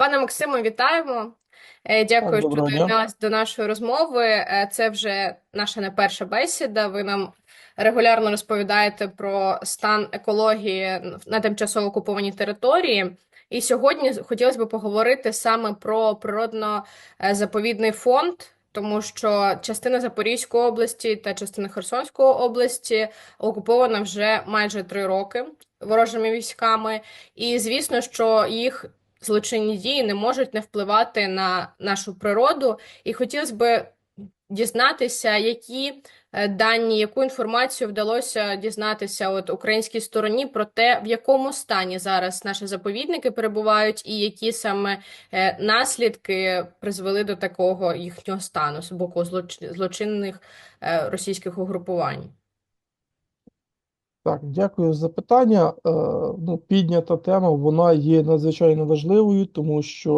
Пане Максиме, вітаємо. Е, Дякую, що Доброго дня. доєдналися до нашої розмови. Е, Це вже наша не перша бесіда. Ви нам регулярно розповідаєте про стан екології на тимчасово окупованій території. І сьогодні хотілося б поговорити саме про природно-заповідний фонд, тому що частина Запорізької області та частина Херсонської області окупована вже майже три роки ворожими військами. І звісно, що їх злочинні дії не можуть не впливати на нашу природу. І хотілося б дізнатися, які е, дані, яку інформацію вдалося дізнатися от українській стороні про те, в якому стані зараз наші заповідники перебувають, і які саме е, наслідки призвели до такого їхнього стану з боку злоч- злочинних е, російських угрупувань. Так, дякую за питання. Е, ну, піднята тема, вона є надзвичайно важливою, тому що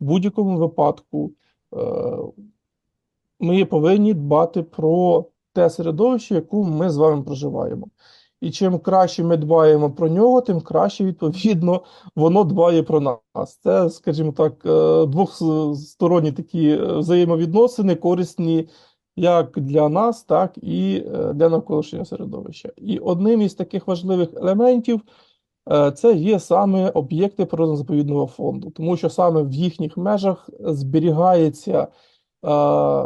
в будь-якому випадку е, ми повинні дбати про те середовище, в якому ми з вами проживаємо. І чим краще ми дбаємо про нього, тим краще, відповідно, воно дбає про нас. Це, скажімо так, е, двосторонні такі взаємовідносини, корисні як для нас, так і е, для навколишнього середовища. І одним із таких важливих елементів е, це є саме об'єкти природно-заповідного фонду, тому що саме в їхніх межах зберігається, е,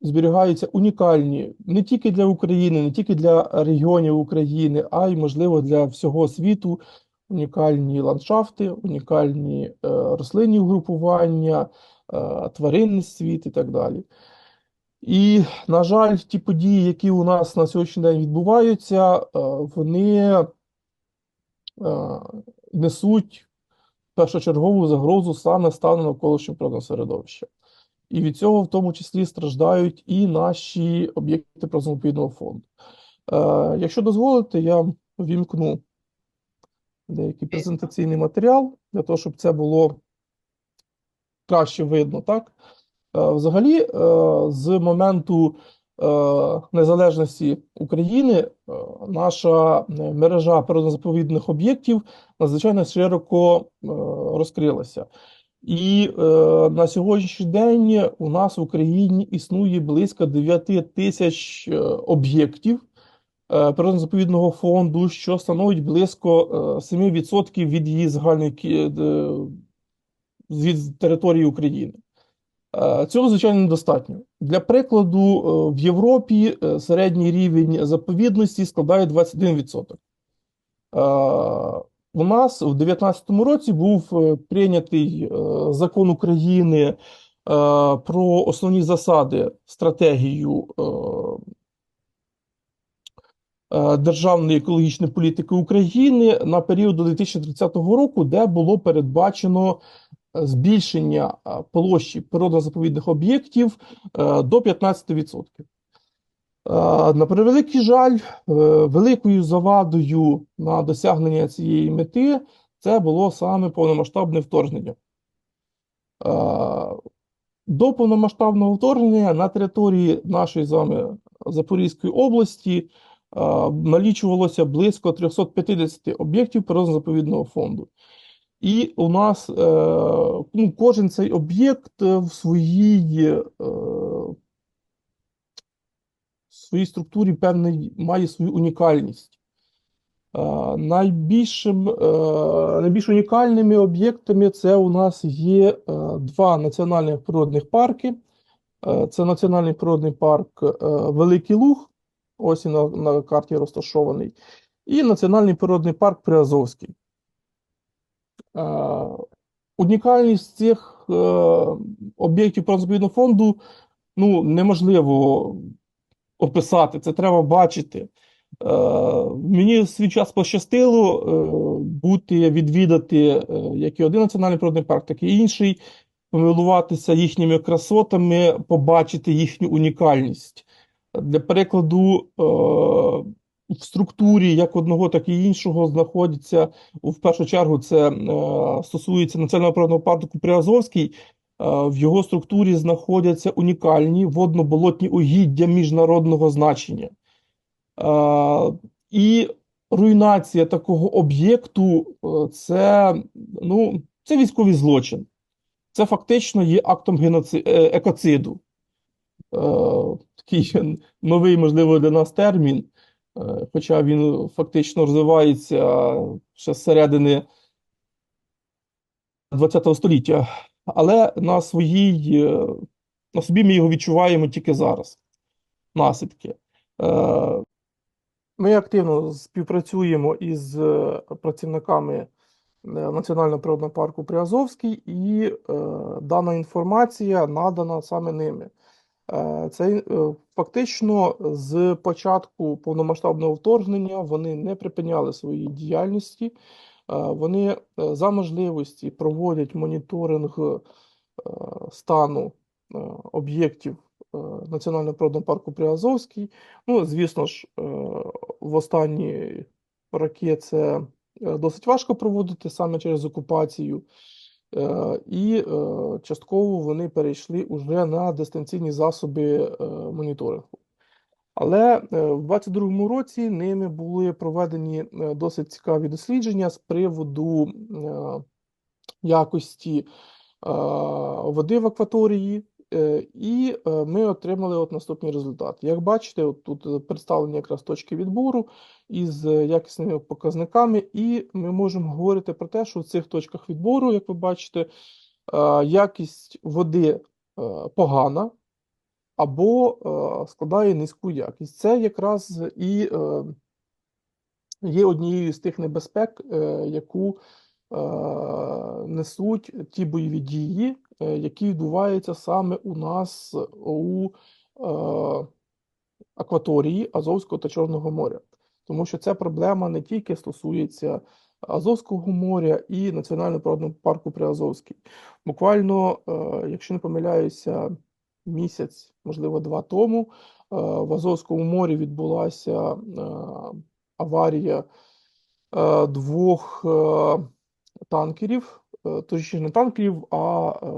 зберігаються унікальні не тільки для України, не тільки для регіонів України, а й, можливо, для всього світу унікальні ландшафти, унікальні е, рослинні угрупування, е, тваринний світ і так далі. І, на жаль, ті події, які у нас на сьогоднішній день відбуваються, е, вони е, несуть першочергову загрозу саме стану навколишнього природного середовища. І від цього в тому числі страждають і наші об'єкти природно-заповідного фонду. Е, Якщо дозволите, я вімкну деякий презентаційний матеріал для того, щоб це було краще видно, так? Е, Взагалі, е, з моменту е, незалежності України наша мережа природно-заповідних об'єктів надзвичайно широко розкрилася. І е, на сьогоднішній день у нас в Україні існує близько 9 тисяч об'єктів е, природно-заповідного фонду, що становить близько е, 7% від її загальної від території України. Е, Цього, звичайно, недостатньо. Для прикладу, е, в Європі е, середній рівень заповідності складає 21%. Е, У нас в 2019 році був прийнятий закон України про основні засади, стратегію державної екологічної політики України на період до 2030 року, де було передбачено збільшення е, площі природно-заповідних об'єктів е, до 15%. Е, На превеликий жаль, е, великою завадою на досягнення цієї мети це було саме повномасштабне вторгнення. Е, До повномасштабного вторгнення на території нашої з вами Запорізької області е, налічувалося близько 350 об'єктів природно-заповідного фонду. І у нас е, ну, кожен цей об'єкт е, в своїй, е, в своїй структурі певний має свою унікальність. Найбільшим, найбільш унікальними об'єктами це у нас є два національних природних парки. Це Національний природний парк Великий Луг, ось він на, на карті розташований, і Національний природний парк Приазовський. Е, Унікальність цих е, об'єктів природно-заповідного фонду ну, неможливо описати, це треба бачити. Е, Мені свій час пощастило бути, відвідати як і один національний природний парк, так і інший, помилуватися їхніми красотами, побачити їхню унікальність. Для прикладу, в структурі як одного, так і іншого знаходяться, в першу чергу, це е, стосується національного природного парку Приазовський. Е, В його структурі знаходяться унікальні водно-болотні угіддя міжнародного значення. Е, І руйнація такого об'єкту це, ну, Це військовий злочин. Це фактично є актом геноци... екоциду. Такий новий, можливо, для нас термін, хоча він фактично розвивається ще з середини ХХ століття. Але на своїй, е, на собі ми його відчуваємо тільки зараз. Наслідки. Е, Ми активно співпрацюємо із е, працівниками е, Національного природного парку Приазовський, і е, дана інформація надана саме ними. Е, Це е, фактично з початку повномасштабного вторгнення вони не припиняли свої діяльності. Е, Вони за можливості проводять моніторинг стану об'єктів Національного природного парку Приазовський. Ну, звісно ж, в останні роки це досить важко проводити саме через окупацію. Е, І е, частково вони перейшли уже на дистанційні засоби е, моніторингу. Але в в 2022 році ними були проведені досить цікаві дослідження з приводу якості води в акваторії, і е, ми отримали от наступні результати. Як бачите, от тут е, представлені якраз точки відбору із е, якісними показниками, і ми можемо говорити про те, що в цих точках відбору, як ви бачите, е, якість води е, погана або е, складає низьку якість. Це якраз і е, є однією з тих небезпек, е, яку е, несуть ті бойові дії, е, які відбуваються саме у нас у е, акваторії Азовського та Чорного моря. Тому що ця проблема не тільки стосується Азовського моря і Національного природного парку Приазовський. Буквально, е, якщо не помиляюся, місяць, можливо, два тому, е, в Азовському морі відбулася е, аварія е, двох е, танкерів, е, точніше не танкерів, а е,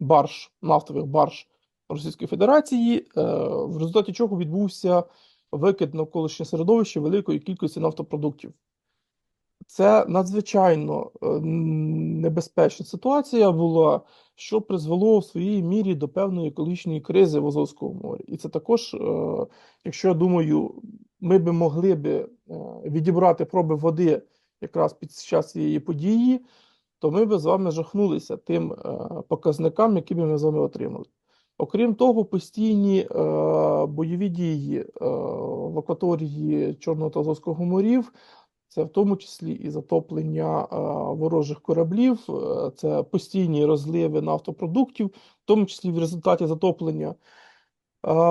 барж, нафтових барж Російської Федерації, е, в результаті чого відбувся викид навколишнє середовище великої кількості нафтопродуктів. Це надзвичайно небезпечна ситуація була, що призвело в своїй мірі до певної екологічної кризи в Азовському морі. І це також, якщо я думаю, ми би могли е, відібрати проби води якраз під час цієї події, то ми би з вами жахнулися тим е, показникам, які би ми з вами отримали. Окрім того, постійні е, бойові дії е, в акваторії Чорного та Азовського морів, це в тому числі і затоплення ворожих кораблів, це постійні розливи нафтопродуктів, в тому числі в результаті затоплення.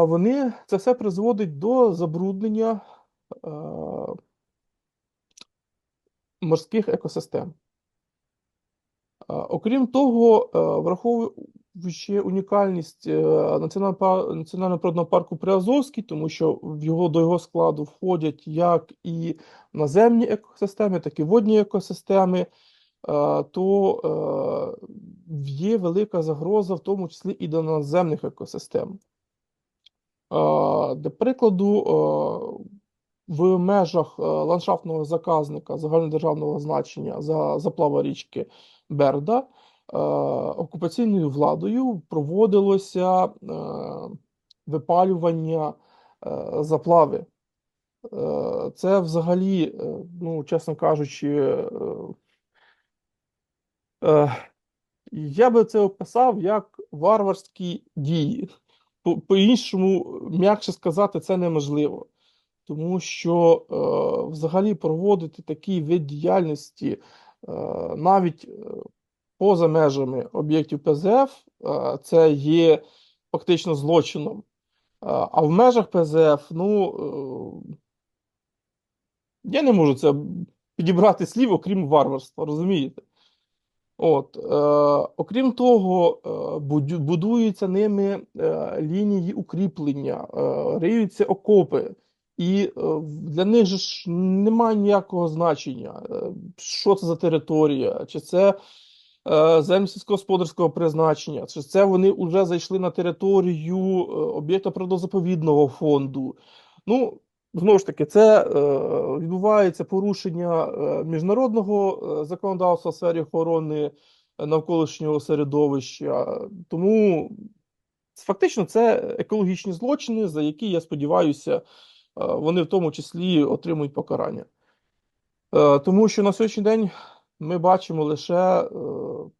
Вони це все призводить до забруднення морських екосистем. Окрім того, е, враховуючи унікальність е, Національного природного парку Приазовський, тому що в його, до його складу входять як і наземні екосистеми, так і водні екосистеми, е, то є велика загроза, в тому числі і до наземних екосистем. Для прикладу, в межах е, ландшафтного заказника загальнодержавного значення за заплава річки Берда е, окупаційною владою проводилося е, випалювання заплави. Це взагалі, ну, чесно кажучи, я би це описав як варварські дії. По- По-іншому, м'якше сказати, це неможливо. Тому що е, взагалі проводити такий вид діяльності е, навіть е, поза межами об'єктів ПЗФ, е, це є фактично злочином. Е, А в межах ПЗФ, ну, е, я не можу це підібрати слів, окрім варварства, розумієте? От, е, окрім того, е, будуються ними е, лінії укріплення, е, риються окопи, і е, для них же ж немає ніякого значення, е, що це за територія, чи це е, землі сільськогосподарського призначення, чи це вони вже зайшли на територію об'єкта природозаповідного фонду. Ну, знову ж таки, це відбувається порушення міжнародного законодавства в сфері охорони навколишнього середовища. Тому фактично це екологічні злочини, за які, я сподіваюся, вони в тому числі отримують покарання. Е, Тому що на сьогоднішній день ми бачимо лише е,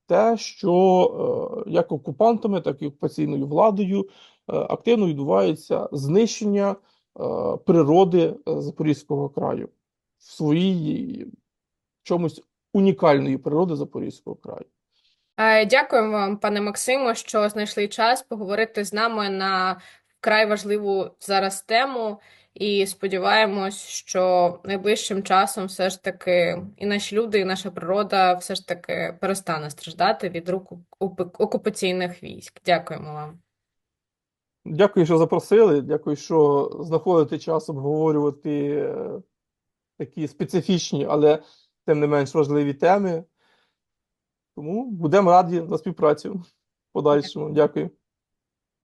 те, що е, як окупантами, так і окупаційною владою е, активно відбувається знищення е, природи е, Запорізького краю в своїй чомусь унікальної природи Запорізького краю. Е, Дякуємо вам, пане Максимо, що знайшли час поговорити з нами на вкрай важливу зараз тему. І сподіваємось, що найближчим часом все ж таки і наші люди, і наша природа все ж таки перестане страждати від рук окупаційних військ. Дякуємо вам. Дякую, що запросили. Дякую, що знаходите час обговорювати е, такі специфічні, але тим не менш важливі теми. Тому будемо раді на співпрацю в подальшому. Дякую.